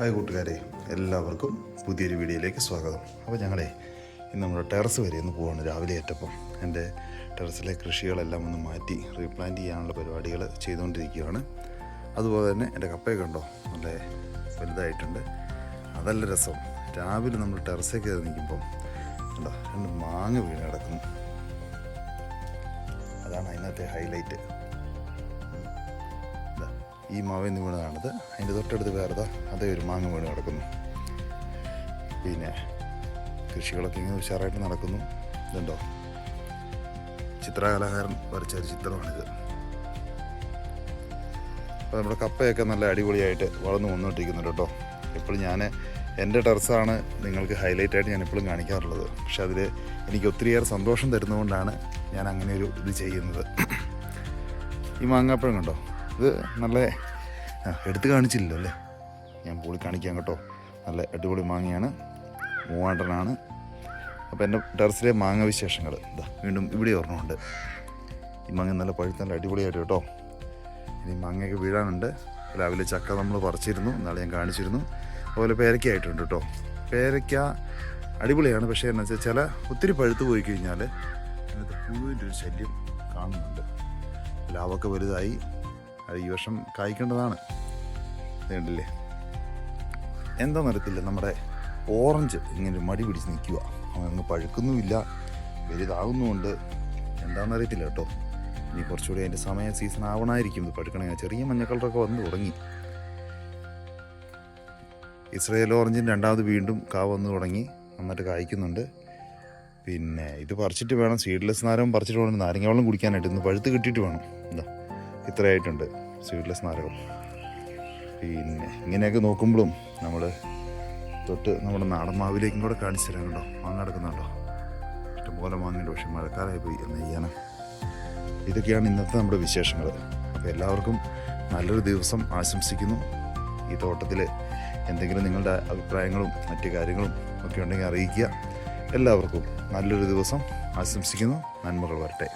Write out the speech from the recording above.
Hi കൂട്ടുകാരെ എല്ലാവർക്കും പുതിയൊരു വീഡിയോയിലേക്ക് സ്വാഗതം. അപ്പോൾ ഞങ്ങളെ ഇന്ന് നമ്മുടെ ടെറസ് വരെ ഒന്ന് പോവാണ്. രാവിലെ ഏറ്റപ്പം എന്റെ ടെറസിലെ കൃഷികളെല്ലാം ഒന്ന് മാറ്റി റീപ്ലാന്റ് ചെയ്യാനുള്ള പരിപാടികൾ ചെയ്തുകൊണ്ടിരിക്കുകയാണ്. അതുപോലെ തന്നെ എന്റെ കപ്പയൊക്കെ ഉണ്ടോ നല്ല വലുതായിട്ടുണ്ട്. അതല്ല രസം രാവിലെ നമ്മൾ ടെറസിൽ നിൽക്കുമ്പം കണ്ടോ രണ്ട് മാങ്ങ വീണ് കിടക്കുന്നു. അതാണ് അതിനകത്തെ ഹൈലൈറ്റ് ഈ മാവിൽ നിന്ന് വീണതാണിത്. അതിന്റെ തൊട്ടടുത്ത് വേറെ അതേ ഒരു മാങ്ങ വീണ് കിടക്കുന്നു. പിന്നെ കൃഷികളൊക്കെ ഇങ്ങനെ ഉഷാറായിട്ട് നടക്കുന്നു. ഇതുണ്ടോ? ചിത്രകലാകാരൻ വരച്ച ഒരു ചിത്രമാണിത്. അപ്പോൾ നമ്മുടെ കപ്പയൊക്കെ നല്ല അടിപൊളിയായിട്ട് വളർന്നു വന്നുകൊണ്ടിരിക്കുന്നുണ്ട് കേട്ടോ. എപ്പോഴും ഞാൻ എന്റെ ടെറസാണ് നിങ്ങൾക്ക് ഹൈലൈറ്റ് ആയിട്ട് ഞാൻ എപ്പോഴും കാണിക്കാറുള്ളത്. പക്ഷെ അതിൽ എനിക്ക് ഒത്തിരിയേറെ സന്തോഷം തരുന്നതുകൊണ്ടാണ് ഞാൻ അങ്ങനെ ഒരു ഇത് ചെയ്യുന്നത്. ഈ മാങ്ങാപ്പഴം കണ്ടോ? ഇത് നല്ല എടുത്ത് കാണിച്ചില്ലല്ലോ അല്ലേ? ഞാൻ പൊളി കാണിക്കാം കേട്ടോ. നല്ല അടിപൊളി മാങ്ങയാണ്. മൂവാണ്ടനാണ്. അപ്പോൾ എന്റെ ടെറസിലെ മാങ്ങ വിശേഷങ്ങൾ ഇതാ വീണ്ടും ഇവിടെ ഓർമ്മയുണ്ട് ഈ മാങ്ങ നല്ല പഴുത്ത നല്ല അടിപൊളിയായിട്ട് കേട്ടോ. ഇനി മാങ്ങയൊക്കെ വീഴാനുണ്ട്. രാവിലെ ചക്ക നമ്മൾ പറിച്ചിരുന്നു. നാളെ ഞാൻ കാണിച്ചിരുന്നു. അതുപോലെ പേരയ്ക്ക ആയിട്ടുണ്ട് കേട്ടോ. പേരയ്ക്ക അടിപൊളിയാണ്. പക്ഷേ എന്നു വെച്ചാൽ ചില ഒത്തിരി പഴുത്ത് പോയി കഴിഞ്ഞാൽ അതിനകത്ത് പുഴുവിന്റെ ഒരു ശല്യം കാണുന്നുണ്ട്. ലാവൊക്കെ വലുതായി. അത് ഈ വർഷം കായ്ക്കേണ്ടതാണ്. കണ്ടില്ലേ? എന്താ നിരത്തില്ല നമ്മുടെ ഓറഞ്ച് ഇങ്ങനെ മടി പിടിച്ച് നിൽക്കുക. അങ്ങ് പഴുക്കുന്നുമില്ല. വലുതാകുന്നുമുണ്ട്. എന്താണെന്നറിയത്തില്ല കേട്ടോ. ഇനി കുറച്ചുകൂടി അതിന്റെ സമയ സീസൺ ആവണമായിരിക്കും. ഇത് പഴുക്കണമെങ്കിൽ ചെറിയ മഞ്ഞ കളറൊക്കെ വന്ന് തുടങ്ങി. ഇസ്രയേൽ ഓറഞ്ചിന് രണ്ടാമത് വീണ്ടും കാ വന്ന് തുടങ്ങി. നന്നായിട്ട് കായ്ക്കുന്നുണ്ട്. പിന്നെ ഇത് പറിച്ചിട്ട് വേണം. സീഡ്ലെസ് നാരം പറിച്ചിട്ട് വേണം. നാരങ്ങ വെള്ളം കുടിക്കാനായിട്ട്. ഇന്ന് പഴുത്ത് കിട്ടിയിട്ട് വേണം. എന്താ ഇത്രയായിട്ടുണ്ട് സീഡ്ലെസ് നാരകം പിന്നെ ഇങ്ങനെയൊക്കെ നോക്കുമ്പോഴും നമ്മൾ തൊട്ട് നമ്മുടെ നാടൻ മാവിലേക്കും കൂടെ കാണിച്ചു തരാം കേട്ടോ മാങ്ങ കിടക്കുന്നുണ്ടോ ഇഷ്ടംപോലെ മാങ്ങയുണ്ട് പക്ഷെ മഴക്കാലമായി പോയി. എന്ന് ചെയ്യാനാ? ഇതൊക്കെയാണ് ഇന്നത്തെ നമ്മുടെ വിശേഷങ്ങൾ. അപ്പോൾ എല്ലാവർക്കും നല്ലൊരു ദിവസം ആശംസിക്കുന്നു. ഈ തോട്ടത്തിൽ എന്തെങ്കിലും നിങ്ങളുടെ അഭിപ്രായങ്ങളും മറ്റ് കാര്യങ്ങളും ഒക്കെ ഉണ്ടെങ്കിൽ അറിയിക്കുക. എല്ലാവർക്കും നല്ലൊരു ദിവസം ആശംസിക്കുന്നു. നന്മകൾ വരട്ടെ.